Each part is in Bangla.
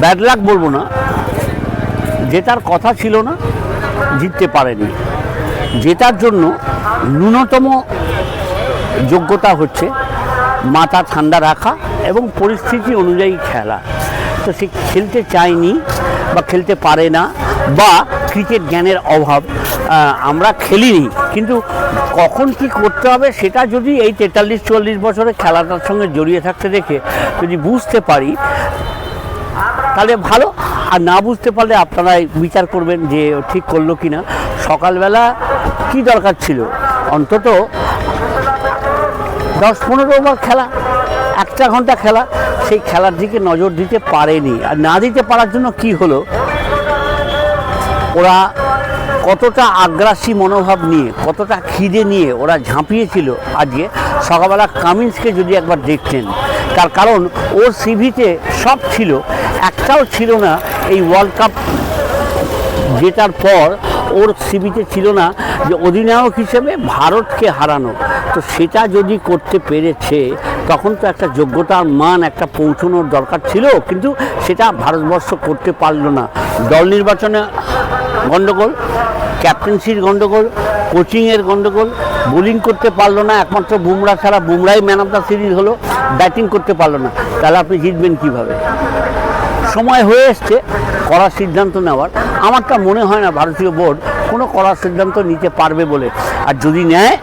ব্যাড লাক বলব না। জেতার কথা ছিল না, জিততে পারেনি। জেতার জন্য ন্যূনতম যোগ্যতা হচ্ছে মাথা ঠান্ডা রাখা এবং পরিস্থিতি অনুযায়ী খেলা। তো সে খেলতে চায়নি বা খেলতে পারে না বা ক্রিকেট জ্ঞানের অভাব আমরা খেলিনি। কিন্তু কখন কি করতে হবে সেটা যদি এই তেতাল্লিশ, চুয়াল্লিশ বছরে খেলাটার সঙ্গে জড়িয়ে থাকতে দেখে যদি বুঝতে পারি, তাহলে ভালো। আর না বুঝতে পারলে আপনারাই বিচার করবেন যে ঠিক করল কি না সকালবেলা কি দরকার ছিল? অন্তত দশ পনেরো ওভার খেলা, একটা ঘণ্টা খেলা। সেই খেলার দিকে নজর দিতে পারেনি। আর না দিতে পারার জন্য কি হলো? ওরা কতটা আগ্রাসী মনোভাব নিয়ে, কতটা খিদে নিয়ে ওরা ঝাঁপিয়েছিল আজকে সকালবেলা কামিন্সকে যদি একবার দেখতেন। তার কারণ ওর সিভিতে সব ছিল, একটাও ছিল না এই ওয়ার্ল্ড কাপ জেতার পর ওর সিবিতে ছিল না যে অধিনায়ক হিসেবে ভারতকে হারানো। তো সেটা যদি করতে পেরেছে, তখন তো একটা যোগ্যতার মান, একটা পৌঁছানোর দরকার ছিল, কিন্তু সেটা ভারতবর্ষ করতে পারল না। দল নির্বাচনে গণ্ডগোল ক্যাপ্টেন্সির গণ্ডগোল কোচিংয়ের গণ্ডগোল বোলিং করতে পারল না, একমাত্র বুমরা ছাড়া বুমরাই ম্যান অফ দ্য সিরিজ হলো, ব্যাটিং করতে পারল না। তাহলে আপনি জিতবেন কীভাবে? সময় হয়ে এসছে করার সিদ্ধান্ত নেওয়ার, আমারটা মনে হয় না ভারতীয় বোর্ড কোনো করার সিদ্ধান্ত নিতে পারবে বলে। আর যদি নেয়,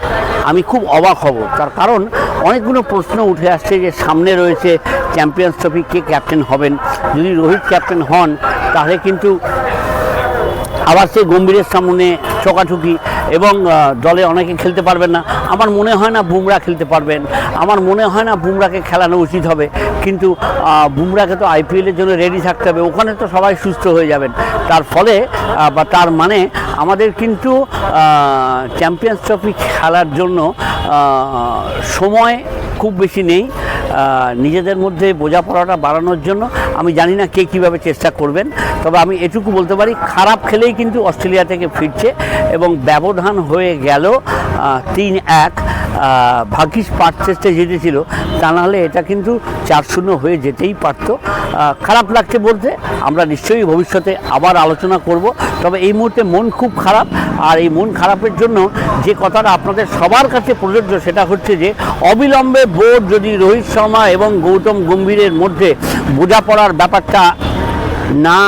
আমি খুব অবাক হব। তার কারণ, অনেকগুলো প্রশ্ন উঠে আসছে যে সামনে রয়েছে চ্যাম্পিয়ন্স ট্রফি কে ক্যাপ্টেন হবেন? যদি রোহিত ক্যাপ্টেন হন, তাহলে কিন্তু আবার সেই গম্ভীরের সামনে চোকাচুকি এবং দলে অনেকে খেলতে পারবেন না। আমার মনে হয় না বুমরা খেলতে পারবেন। আমার মনে হয় না বুমরাকে খেলানো উচিত হবে। কিন্তু বুমরাকে তো আইপিএলের জন্য রেডি থাকতে হবে। ওখানে তো সবাই সুস্থ হয়ে যাবেন। তার ফলে বা তার মানে আমাদের কিন্তু চ্যাম্পিয়ন্স ট্রফি খেলার জন্য সময় খুব বেশি নেই। নিজেদের মধ্যে বোঝাপড়াটা বাড়ানোর জন্য। আমি জানি না কে কীভাবে চেষ্টা করবেন, তবে আমি এটুকু বলতে পারি, খারাপ খেলেই কিন্তু অস্ট্রেলিয়া থেকে ফিরছে এবং ব্যবধান হয়ে গেল তিন এক ভাগ্যিস পাঁচ টেস্টে জিতেছিল, তা নাহলে এটা কিন্তু চার শূন্য হয়ে যেতেই পারত। খারাপ লাগছে বলতে, আমরা নিশ্চয়ই ভবিষ্যতে আবার আলোচনা করব, তবে এই মুহূর্তে মন খুব খারাপ, আর এই মন খারাপের জন্য যে কথাটা আপনাদের সবার কাছে প্রযোজ্য সেটা হচ্ছে যে, অবিলম্বে বোর্ড যদি রোহিত শর্মা এবং গৌতম গম্ভীরের মধ্যে বোঝাপড়ার ব্যাপারটা না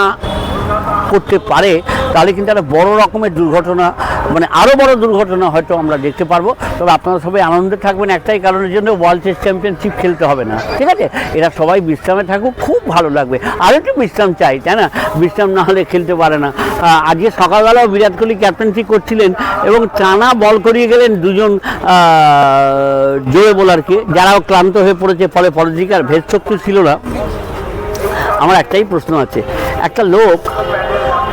করতে পারে, তাহলে কিন্তু একটা বড় রকমের দুর্ঘটনা মানে আরও বড় দুর্ঘটনা হয়তো আমরা দেখতে পারব। তবে আপনারা সবাই আনন্দে থাকবেন, একটাই কারণের জন্য ওয়ার্ল্ড টেস্ট চ্যাম্পিয়নশিপ খেলতে হবে না, ঠিক আছে? এরা সবাই বিশ্রামে থাকুক, খুব ভালো লাগবে। আর একটু বিশ্রাম চাই, তাই না? বিশ্রাম না হলে খেলতে পারে না। আজকে সকালবেলাও বিরাট কোহলি ক্যাপ্টেন্সি করছিলেন এবং টানা বল করিয়ে গেলেন দুজন জোরে বোলারকে, যারাও ক্লান্ত হয়ে পড়েছে, ফলে পলিটিকার ভেদ ছিল না। আমার একটাই প্রশ্ন আছে। একটা লোক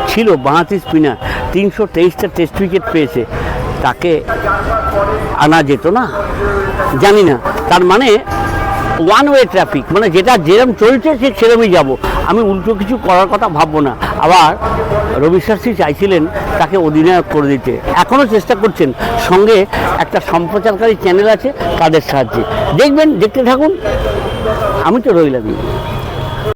ছিল বাঁহাতি স্পিনার তিনশো তেইশটা টেস্ট উইকেট পেয়েছে। তাকে আনা যেত না? জানি না। তার মানে ওয়ান ওয়ে ট্রাফিক মানে যেটা যেরম চলছে সে সেরমই যাব। আমি উল্টো কিছু করার কথা ভাববো না। আবার রবি শাস্ত্রী চাইছিলেন তাকে অধিনায়ক করে দিতে। এখনও চেষ্টা করছেন। সঙ্গে একটা সম্প্রচারকারী চ্যানেল আছে, তাদের সাহায্যে। দেখবেন, দেখতে থাকুন। আমি তো রইলামই।